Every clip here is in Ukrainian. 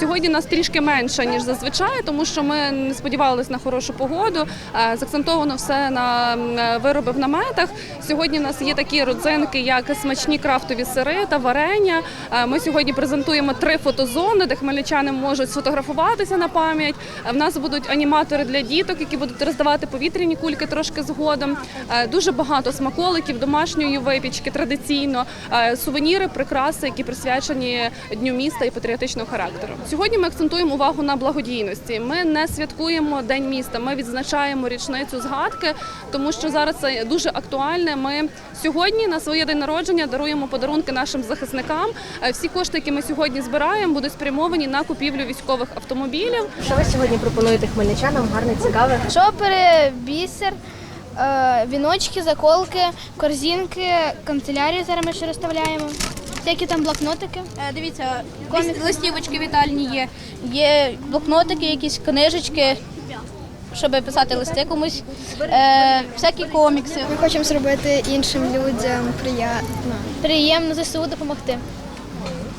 Сьогодні нас трішки менше ніж зазвичай, тому що ми не сподівалися на хорошу погоду. Закцентовано все на вироби в наметах. Сьогодні у нас є такі родзинки, як смачні крафтові сири та варення. Ми сьогодні презентуємо три фотозони, де хмельничани можуть сфотографуватися на пам'ять. В нас будуть аніматори для діток, які будуть роздавати повітряні кульки трошки згодом. Дуже багато смаколиків, домашньої випічки традиційно, сувеніри, прикраси, які присвячені дню міста і патріотичного характеру. Сьогодні ми акцентуємо увагу на благодійності. Ми не святкуємо день міста. Ми відзначаємо річницю згадки, тому що зараз це дуже актуальне. Ми сьогодні на своє день народження даруємо подарунки нашим захисникам. Е, Всі кошти, які ми сьогодні збираємо, будуть спрямовані на купівлю військових автомобілів. Що ви сьогодні пропонуєте хмельничанам? Гарне, цікаве. Шопери, бісер, е, віночки, заколки, корзинки, канцелярію зараз ми ще розставляємо. Всякі там блокнотики. Е, Дивіться, комік. листівочки вітальні є, є блокнотики, якісь книжечки, щоб писати листи комусь, е, всякі комікси. Ми хочемо зробити іншим людям приємно. Приємно ЗСУ допомогти.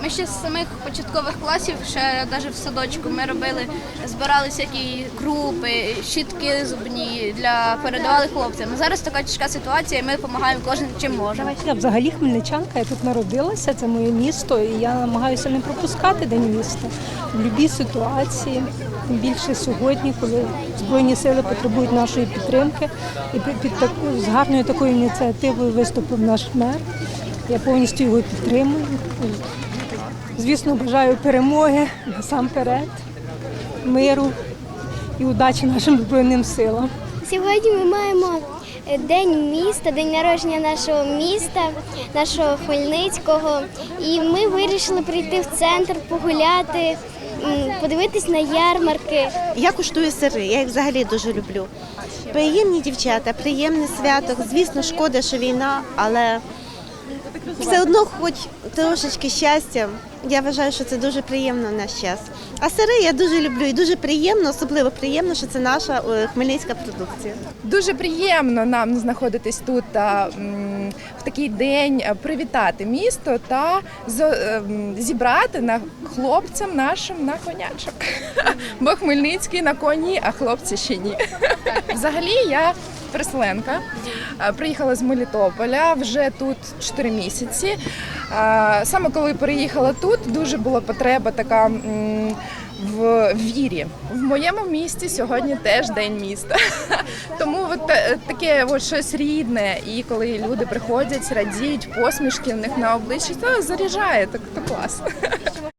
Ми ще з самих початкових класів, ще навіть в садочку, ми робили, збирали всякі крупи, щітки зубні для передавали хлопцям. Зараз така тяжка ситуація, і ми допомагаємо кожен чим можемо. Я взагалі хмельничанка, я тут народилася, це моє місто, і я намагаюся не пропускати день міста в будь-якій ситуації. Тим більше сьогодні, коли Збройні сили потребують нашої підтримки. І під таку- з гарною такою ініціативою виступив наш мер. Я повністю його підтримую. Звісно, бажаю перемоги насамперед, миру і удачі нашим Збройним силам. Сьогодні ми маємо е, день міста, день народження нашого міста, нашого Хмельницького. І ми вирішили прийти в центр, погуляти, подивитись на ярмарки. Я куштую сири, я їх взагалі дуже люблю. Приємні дівчата, приємний святок. Звісно, шкода, що війна, але все одно хоч трошечки щастя. Я вважаю, що це дуже приємно в наш час. А сири я дуже люблю і дуже приємно, особливо приємно, що це наша е, хмельницька продукція. Дуже приємно нам знаходитись тут та, в такий день, привітати місто та е, зібрати на хлопцям нашим на конячок. Бо Хмельницький на коні, а хлопці ще ні. Взагалі я переселенка. Е, Приїхала з Мелітополя вже тут 4 місяці. Е, Саме коли переїхала тут, дуже була потреба така. в вірі в моєму місті сьогодні теж день міста. Тому от таке от щось рідне, і коли люди приходять, радіють, посмішки в них на обличчі, то заряджає так то клас.